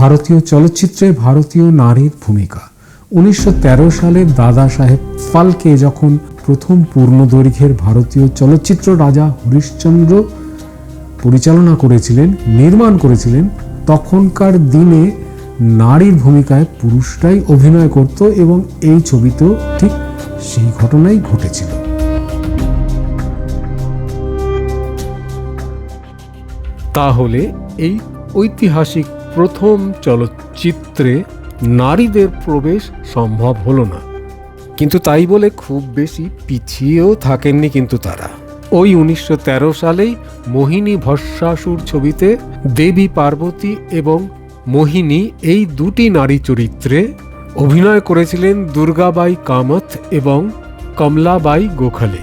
ভারতীয় চলচ্চিত্রে ভারতীয় নারীর ভূমিকা। উনিশশো তেরো সালে দাদা সাহেব ফালকে যখন প্রথম পূর্ণদৈর্ঘ্যের ভারতীয় চলচ্চিত্র রাজা হরিশ্চন্দ্র পরিচালনা করেছিলেন, নির্মাণ করেছিলেন, তখনকার দিনে নারীর ভূমিকায় পুরুষরাই অভিনয় করত এবং এই ছবিতেও ঠিক সেই ঘটনাই ঘটেছিল। তাহলে এই ঐতিহাসিক প্রথম চলচ্চিত্রে নারীদের প্রবেশ সম্ভব হলো না। কিন্তু তাই বলে খুব বেশি পিছিয়েও থাকেননি কিন্তু তারা। ওই উনিশশো তেরো সালেই মোহিনী ভস্মাসুর ছবিতে দেবী পার্বতী এবং মোহিনী এই দুটি নারী চরিত্রে অভিনয় করেছিলেন দুর্গাবাই কামত এবং কমলাবাই গোখলে।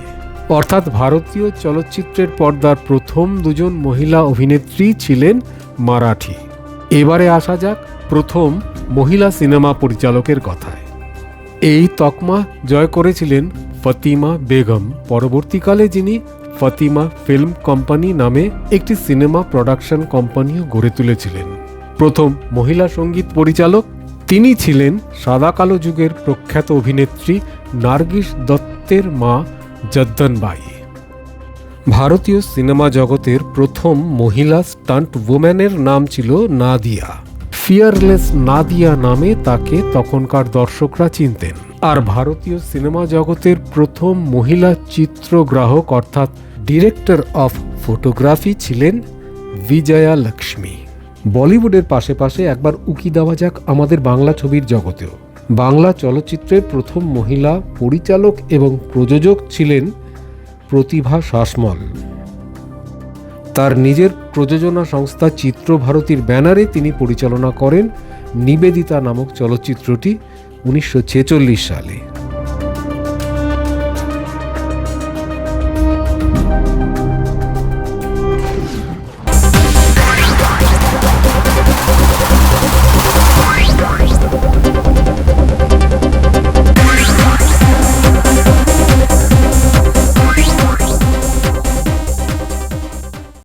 অর্থাৎ ভারতীয় চলচ্চিত্রের পর্দার প্রথম দুজন মহিলা অভিনেত্রী ছিলেন মারাঠি। এবারে আসা যাক প্রথম মহিলা সিনেমা পরিচালকের কথায়। এই তকমা জয় করেছিলেন ফতিমা বেগম। পরবর্তীকালে যিনি ফতিমা ফিল্ম কোম্পানি নামে একটি সিনেমা প্রোডাকশন কোম্পানিও গড়ে তুলেছিলেন। প্রথম মহিলা সংগীত পরিচালক তিনি ছিলেন সাদা কালো যুগের প্রখ্যাত অভিনেত্রী নার্গিস দত্তের মা জদ্দনবাই ভারতীয় সিনেমা জগতের প্রথম মহিলা স্টান্ট ওম্যানের নাম ছিল নাদিয়া। ফিয়ারলেস নাদিয়া নামে তাকে তখনকার দর্শকরা চিনতেন। আর ভারতীয় সিনেমা জগতের প্রথম মহিলা চিত্রগ্রাহক অর্থাৎ ডিরেক্টর অফ ফটোগ্রাফি ছিলেন বিজয়া লক্ষ্মী। বলিউডের পাশে পাশে একবার উকি দেওয়া যাক আমাদের বাংলা ছবির জগতেও। বাংলা চলচ্চিত্রের প্রথম মহিলা পরিচালক এবং প্রযোজক ছিলেন প্রতিভা শাসমল। তার নিজের প্রযোজনা সংস্থা চিত্রভারতীর ব্যানারে তিনি পরিচালনা করেন নিবেদিতা নামক চলচ্চিত্রটি উনিশশো ছেচল্লিশ সালে।